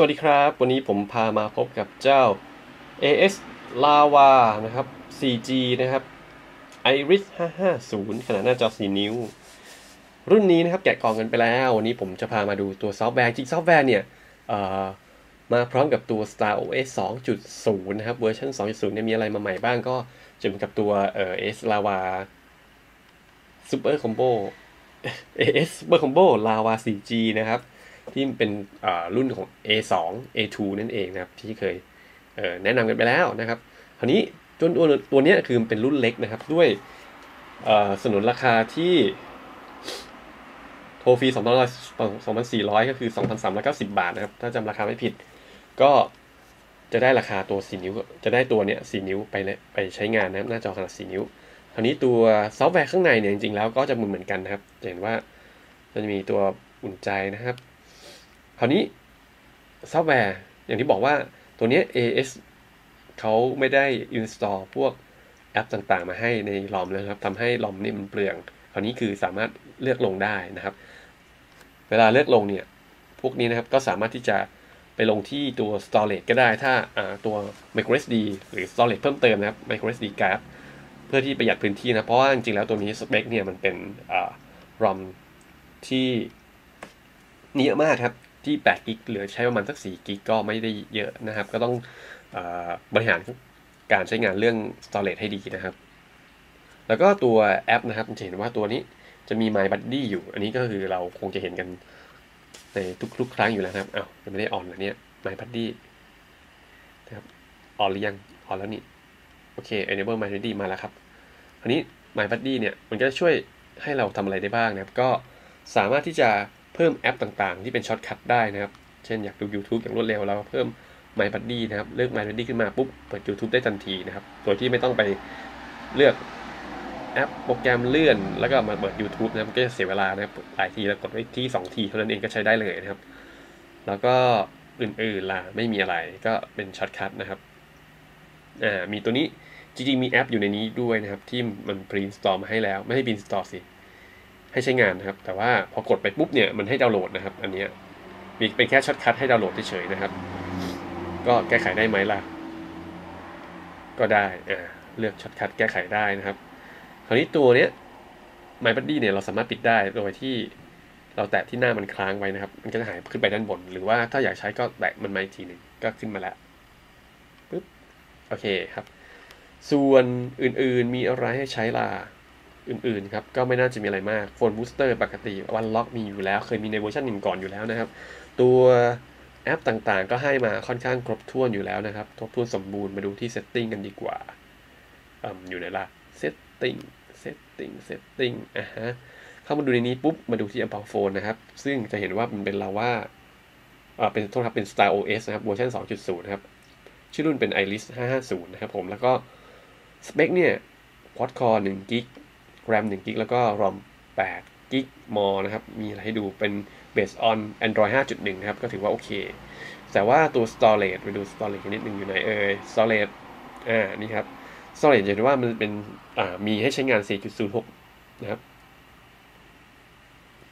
วัสดีครับ วันนี้ผมพามาพบกับเจ้า AS Lava นะครับ 4G นะครับ Iris 550 ขนาดหน้าจอ 4 นิ้ว รุ่นนี้นะครับแกะกล่องกันไปแล้ว วันนี้ผมจะพามาดูตัวซอฟต์แวร์ จริงซอฟต์แวร์เนี่ยมาพร้อมกับตัว Star OS 2.0 นะครับ เวอร์ชัน2.0 เนี่ยมีอะไรมาใหม่บ้างก็จะเหมือนกับตัวเอ่อ AS Lava Super Combo AS Super Combo Lava 4G นะครับ ที่เป็นรุ่นของ A2 A2 นั่นเองนะครับที่เคยแนะนำกันไปแล้วนะครับคราวนี้ตัวตัวตัวนี้คือเป็นรุ่นเล็กนะครับด้วยสนุนราคาที่โทรฟรี2,400 ก็คือ 2,390 บาทนะครับ ถ้าจำราคาไม่ผิด ก็จะได้ราคาตัว 4 นิ้ว จะได้ตัวเนี้ย 4 นิ้วไปเลยไปใช้งานนะหน้าจอขนาด 4 นิ้วคราวนี้ตัวซอฟต์แวร์ข้างในเนี่ยจริงๆแล้วก็จะเหมือนเหมือนกันนะครับจะเห็นว่าจะมีตัวอุ่นใจนะครับ คราวนี้ซอฟต์แวร์ อย่างที่บอกว่าตัวนี้ AS เขาไม่ได้ install พวกแอปต่างๆ มาให้ในลอมนะครับทำให้ลอมนี่มันเปลือง คราวนี้คือสามารถเลือกลงได้นะครับ เวลาเลือกลงเนี่ย พวกนี้นะครับก็สามารถที่จะไปลงที่ตัว storage ก็ได้ถ้าตัว microSD หรือ storage เพิ่มเติมนะครับ microSD card เพื่อที่ประหยัดพื้นที่นะ เพราะว่าจริงๆแล้วตัวนี้สเปคเนี่ยมันเป็น ROM ที่เยอะมากครับ ที่8กิกเหลือใช้ประมาณสัก4กิกก็ไม่ได้เยอะนะครับ ก็ต้องอบริหารการใช้งานเรื่อง storage ให้ดีนะครับ แล้วก็ตัวแอปนะครับจะเห็นว่าตัวนี้จะมี My Buddy อยู่ อันนี้ก็คือเราคงจะเห็นกันในทุกๆ ครั้งอยู่แล้วครับอ้าวยังไม่ได้ออนเลยเนี่ย My Buddy นะครับออนหรือยังออนแล้วนี่โอเค enable My Buddy มาแล้วครับอันนี้ My Buddy เนี่ยมันก็ช่วยให้เราทำอะไรได้บ้างนะครับ ก็สามารถที่จะ พิ่มแอปต่างๆ ที่เป็นช็อตคัทได้นะครับ เช่นอยากดู YouTube อย่างรวดเร็วเราเพิ่ม My Buddy นะครับ เลือก My Buddy ขึ้นมาปุ๊บเปิด YouTube ได้ทันทีนะครับ โดยที่ไม่ต้องไปเลือกแอปโปรแกรมเลื่อน แล้วก็มาเปิด YouTube นะครับก็จะเสียเวลานะครับหลายทีแล้วกดไว้ที่ 2 ทีเท่านั้นเองก็ใช้ได้เลยนะครับ แล้วก็อื่นๆล่ะไม่มีอะไรก็เป็นช็อตคัทนะครับอ่ามีตัวนี้จริงๆมีแอปอยู่ในนี้ด้วยนะครับ ที่มันพรีนสตอร์มาให้แล้ว ไม่ให้พรีนสตอร์สิ ให้ใช้งานนะครับ แต่ว่าพอกดไปปุ๊บเนี่ยมันให้ดาวน์โหลดนะครับ อันนี้มีเป็นแค่ช็อตคัทให้ดาวน์โหลดเฉยๆนะครับ ก็แก้ไขได้ไหมล่ะ ก็ได้อ่าเลือกช็อตคัทแก้ไขได้นะครับ คราวนี้ตัวเนี้ย My Buddy เนี่ยเราสามารถปิดได้โดยที่เราแตะที่หน้ามันค้างไว้นะครับ มันก็จะหายขึ้นไปด้านบน หรือว่าถ้าอยากใช้ก็แตะมันมาอีกทีหนึ่งก็ขึ้นมาแล้วปึ๊บโอเคครับ ส่วนอื่นๆมีอะไรให้ใช้ล่ะ อื่นๆครับก็ไม่น่าจะมีอะไรมากโฟนบูสเตอร์ปกติวันล็อกมีอยู่แล้ว เคยมีในเวอร์ชันหนึ่งก่อนอยู่แล้วนะครับ ตัวแอปต่างๆ ก็ให้มาค่อนข้างครบถ้วนอยู่แล้วนะครับครบถ้วนสมบูรณ์มาดูที่เซตติ้งกันดีกว่าออยู่ในล่ะเซตติ้งเซตติ้งเซตติ้งอะฮะเข้ามาดูในนี้ปุ๊บมาดูที่อัลโฟนนะครับ ซึ่งจะเห็นว่ามันเป็นลาว่าเป็นโทษครับเป็น Star OS นะครับเวอร์ชัน2.0นะครับ ชื่อรุ่นเป็น Iris 550 นะครับผมแล้วก็สเปคเนี่ยควอดคอร์1กิก แรม1กิกแล้วก็ ROM 8กิกมอนะครับ มีอะไรให้ดูเป็น based on Android 5.1นะครับ ก็ถือว่าโอเค แต่ว่าตัว storage ไปดู storage นิดหนึ่งอยู่ไหนเอ่ย storage อ่า นี่ครับ storage จะเห็นว่ามันเป็น อ่า มีให้ใช้งาน 4.06 นะครับ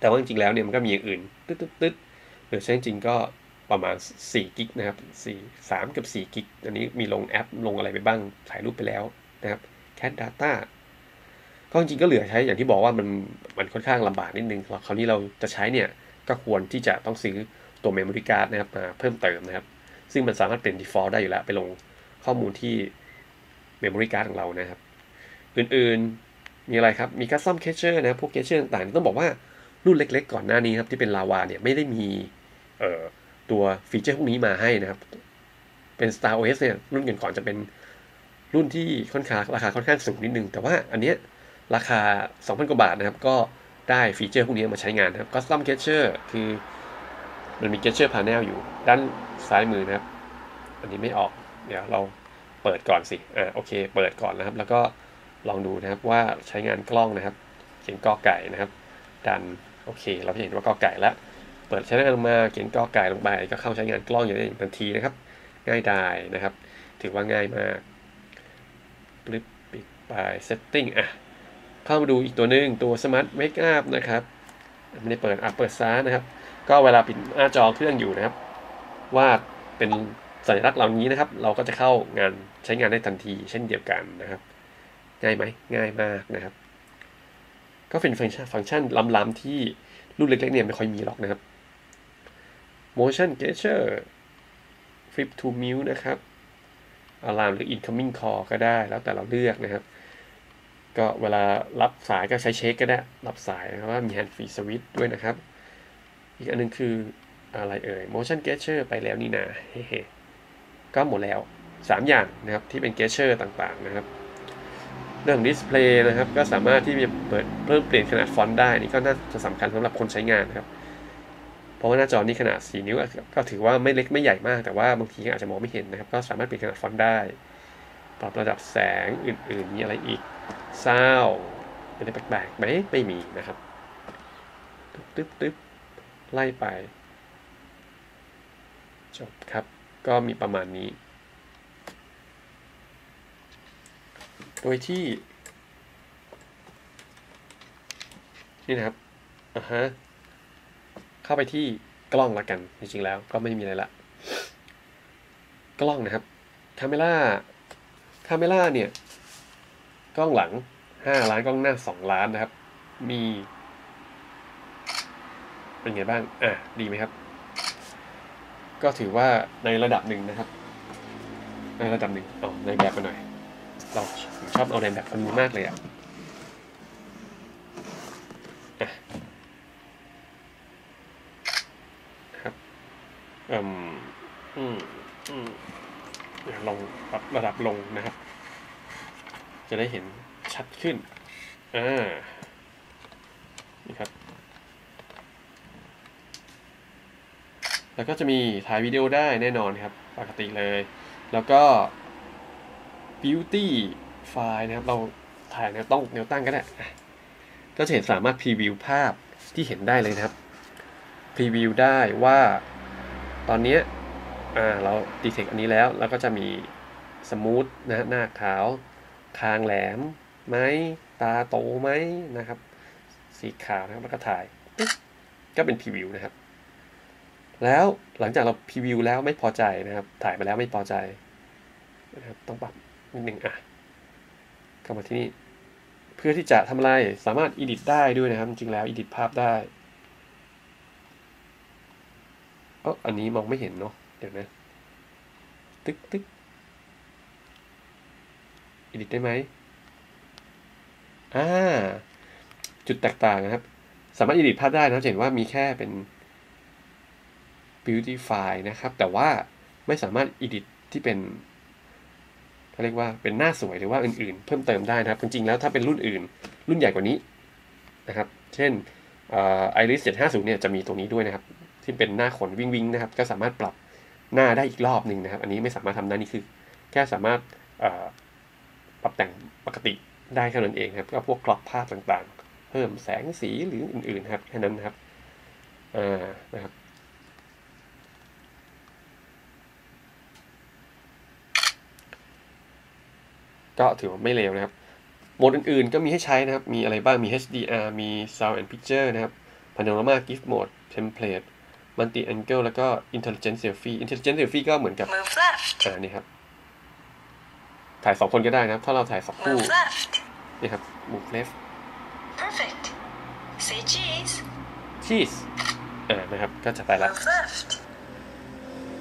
แต่ว่าจริงๆแล้วเนี่ยมันก็มีอย่างอื่น ตึ๊ดตึ๊ดตึ๊ดหรือใช้จริงก็ประมาณ4กิกนะครับ4 3 กับ4กิกอันนี้มีลงแอปลงอะไรไปบ้างถ่ายรูปไปแล้วนะครับ cat data ก็จริงก็เหลือใช้อย่างที่บอกว่ามันมันค่อนข้างลำบากนิดนึงคราวนี้เราจะใช้เนี่ยก็ควรที่จะต้องซื้อตัว memory card นะครับมาเพิ่มเติมนะครับ ซึ่งมันสามารถเป็น default ได้อยู่แล้ว ไปลงข้อมูลที่ memory card ของเรานะครับ อื่นๆมีอะไรครับ มี custom cacher นะพวก cacher ต่างๆ ต้องบอกว่ารุ่นเล็กๆ ก่อนหน้านี้ครับที่เป็นลาวาเนี่ยไม่ได้มีเอ่อตัวฟีเจอร์พวกนี้มาให้นะครับ เป็น Star OS เนี่ยรุ่นก่อนๆจะเป็นรุ่นที่ค่อนข้างราคาค่อนข้างสูงนิดนึง แต่ว่าอันเนี้ย ราคา 2,000 กว่าบาทนะครับ ก็ได้ฟีเจอร์พวกนี้มาใช้งานนะครับ Custom Catcher คือมันมี Catcher Panel อยู่ด้านซ้ายมือนะครับ อันนี้ไม่ออก เดี๋ยวเราเปิดก่อนสิ อ่าโอเค เปิดก่อนนะครับ แล้วก็ลองดูนะครับว่าใช้งานกล้องนะครับ เขียนกอไก่นะครับ ดันโอเค เราจะเห็นว่ากอไก่แล้วเปิดใช้งานมาเขียนกอไก่ลงไปก็เข้าใช้งานกล้องอย่างนี้ทันทีนะครับ ง่ายดายนะครับ ถือว่าง่ายมากปิดปิดไป setting อะ เข้ามาดูอีกตัวหนึ่งตัว Smart Wake Up นะครับไม่ได้เปิดอะเปิดซ้านะครับ ก็เวลาปิดหน้าจอเครื่องอยู่นะครับ วาดเป็นสัญลักษณ์เหล่านี้นะครับ เราก็จะเข้างานใช้งานได้ทันทีเช่นเดียวกันนะครับ ง่ายไหมง่ายมากนะครับ ก็เป็นฟังก์ชันฟังก์ชันล้ำๆที่รุ่นเล็กๆเนี่ยไม่ค่อยมีหรอกนะครับ motion gesture flip to mute นะครับ alarm หรือ incoming call ก็ได้แล้วแต่เราเลือกนะครับ ก็เวลารับสายก็ใช้เช็คก็ได้ รับสายนะครับว่ามี hand free switch ด้วยนะครับ อีกอันนึงคืออะไรเอ่ย motion gesture ไปแล้วนี่นาเฮ้ก็หมดแล้ว 3 อย่างนะครับที่เป็น gesture ต่างๆนะครับ เรื่อง display นะครับ ก็สามารถที่จะเปิดเพิ่มเปลี่ยนขนาดฟอนต์ได้ นี่ก็น่าจะสำคัญสำหรับคนใช้งานนะครับ เพราะว่าหน้าจอนี้ขนาด 4 นิ้ว ก็ถือว่าไม่เล็กไม่ใหญ่มาก แต่ว่าบางทีก็อาจจะมองไม่เห็นนะครับ ก็สามารถเปลี่ยนขนาดฟอนต์ได้ ปรับระดับแสงอื่น ๆ มีอะไรอีก ซาวอะไรแปลกๆไหมไม่มีนะครับตึ๊บตึ๊บไล่ไป จบครับ ก็มีประมาณนี้ โดยที่ นี่นะครับอ่าฮะเข้าไปที่กล้องละกัน จริงๆแล้วก็ไม่มีอะไรละ กล้องนะครับคาเมล่าคาเมล่าเนี่ย กล้องหลัง5ล้านกล้องหน้า2ล้านนะครับ มี เป็นไงบ้าง อะ ดีไหมครับ ก็ถือว่าในระดับหนึ่งนะครับ ในระดับหนึ่งเอาในแบบมาหน่อย เราชอบเอาในแบบคนนี้มากเลยอะรับอืมอืมอืมลงปรับระดับลงนะครับ จะได้เห็นชัดขึ้น อ่า นี่ครับ แล้วก็จะมีถ่ายวิดีโอได้แน่นอนครับ ปกติเลย แล้วก็ beauty ไฟล์นะครับ เราถ่ายแนวต้องแนวตั้งก็ได้ก็จะเห็นสามารถพรีวิวภาพที่เห็นได้เลยนะครับ พรีวิวได้ว่าตอนนี้อ่าเราดีเทคอันนี้แล้ว แล้วก็จะมีสมูทนะหน้าขาว คางแหลมไหมตาโตไหมนะครับ สีขาวนะครับแล้วก็ถ่าย ก็เป็นพรีวิวนะครับ แล้วหลังจากเราพรีวิวแล้วไม่พอใจนะครับ ถ่ายไปแล้วไม่พอใจนะครับต้องปรับนิดหนึ่งอะเข้ามาที่นี่ เพื่อที่จะทำอะไรสามารถ edit ได้ด้วยนะครับ จริงแล้ว edit ภาพได้เอออันนี้มองไม่เห็นเนาะเดี๋ยวนะ ตึ๊กตึ๊ก edit ได้ไหมอ่าจุดแตกต่างนะครับ สามารถ edit ภาพได้นะเห็นว่ามีแค่เป็น beauty file นะครับ แต่ว่าไม่สามารถ edit ที่เป็นเขาเรียกว่าเป็นหน้าสวยหรือว่าอื่นๆ เพิ่มเติมได้นะครับ จริงๆแล้วถ้าเป็นรุ่นอื่น รุ่นใหญ่กว่านี้นะครับ เช่นไอริส750เนี่ยจะมีตรงนี้ด้วยนะครับ ที่เป็นหน้าขนวิ่งวิ่งนะครับ ก็สามารถปรับหน้าได้อีกรอบหนึ่งนะครับ อันนี้ไม่สามารถทำได้นี่คือ แค่สามารถ ปรับแต่งปกติได้แค่นั้นเองครับก็พวกกรอบภาพต่างๆ เพิ่มแสงสีหรืออื่นๆครับแค่นั้นนะครับอ่านะครับก็ถือว่าไม่เลวนะครับโหมดอื่นๆก็มีให้ใช้นะครับ มีอะไรบ้าง มี HDR มี Sound and Picture นะครับ Panorama GIF Mode Template Multi Angle แล้วก็ Intelligent Selfie Intelligent Selfie ก็เหมือนกับ Move left. อ่านี่ครับ ถ่ายสองคนก็ได้นะครับ ถ้าเราถ่ายสองคู่ Move left. นี่ครับ move left Perfect. Say cheese. cheese อ่านะครับ ก็จะไปละ Move left.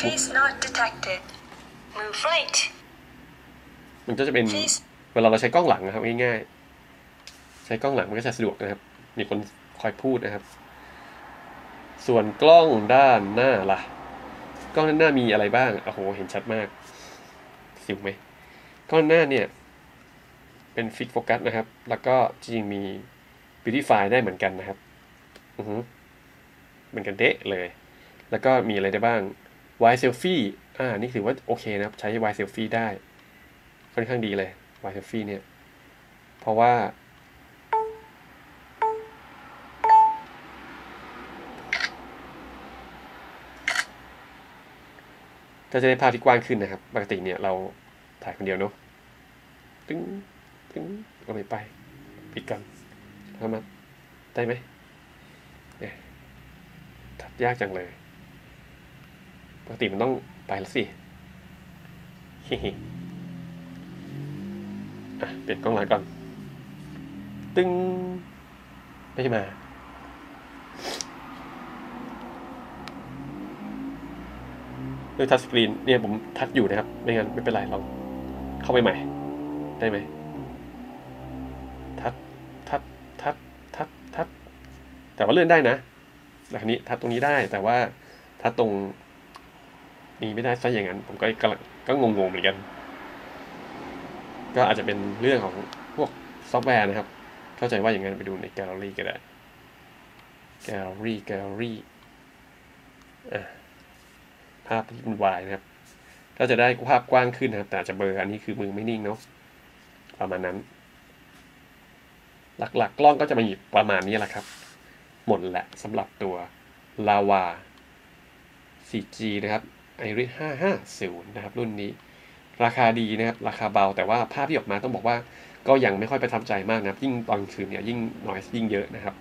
Face not detected. Move right. มันก็จะเป็น Face เวลาเราใช้กล้องหลังนะครับง่ายๆ ใช้กล้องหลังมันก็จะสะดวกนะครับ มีคนคอยพูดนะครับ ส่วนกล้องด้านหน้าล่ะ กล้องด้านหน้ามีอะไรบ้าง โอ้โห เห็นชัดมาก สิวไหม ก้องด้านหน้าเนี่ยเป็นฟิกโฟกัสนะครับ แล้วก็จริงมี beautify ได้เหมือนกันนะครับอือฮึเหมือนกันเดะเลย แล้วก็มีอะไรได้บ้าง wide selfie อ่า นี่ถือว่าโอเคนะครับ ใช้ wide selfie ได้ ค่อนข้างดีเลย wide selfie เนี่ย เพราะว่า ก็จะได้ภาพที่กว้างขึ้นนะครับ ปกติเนี่ยเรา ถ่ายคนเดียวเนาะตึ้งตึ้งก็ไม่ไปปิดกันแล้วมาได้ไหมเนี่ยตัดยากจังเลยปกติมันต้องไปแล้วสิอะเปลี่ยนกล้องหลังก่อน ตึงไม่มาด้วยทัชสกรีนเนี่ยผมทัชอยู่นะครับ ไม่งั้นไม่เป็นไรลอง เข้าไปใหม่ ได้ไหมทัชทัชทัชทัชทัชแต่ว่าเลื่อนได้นะแต่ครนี้ทัชตรงนี้ได้ แต่ว่าทัชตรงนี้ไม่ได้ซะอย่างนั้น ผมก็กำลังก็งงๆเหมือนกัน ก็อาจจะเป็นเรื่องของพวกซอฟต์แวร์นะครับ เข้าใจว่าอย่างนั้นไปดูในแกลเลอรี่ก็ได้แกลเลอรี่แกลเลอรี่อะภาพที่เป็นวายนะครับ ก็จะได้ภาพกว้างขึ้นนะครับ แต่จะเบลออันนี้คือมือไม่นิ่งเนาะประมาณนั้น หลักๆกล้องก็จะมาอยู่ประมาณนี้แหละครับ หมดแหละสำหรับตัวลาวา 4G นะครับ Iris 550 นะครับ รุ่นนี้ ราคาดีนะครับ ราคาเบาแต่ว่าภาพที่ออกมาต้องบอกว่าก็ยังไม่ค่อยประทับใจมากนะครับ ยิ่งตอนกลางคืนเนี่ยยิ่งนอยยิ่งเยอะนะครับ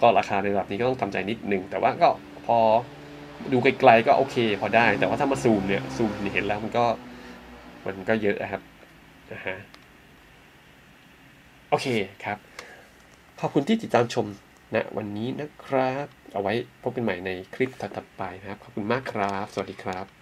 ก็ราคาในระดับนี้ก็ต้องทำใจนิดนึงแต่ว่าก็พอ ดูไกลๆก็โอเค พอได้ แต่ว่าถ้ามาซูมเนี่ยซูมเห็นแล้วมันก็มันก็เยอะนะครับนะฮะโอเคครับ ขอบคุณที่ติดตามชมนะวันนี้นะครับ เอาไว้พบกันใหม่ในคลิปถัดๆไปนะครับ ขอบคุณมากครับ สวัสดีครับ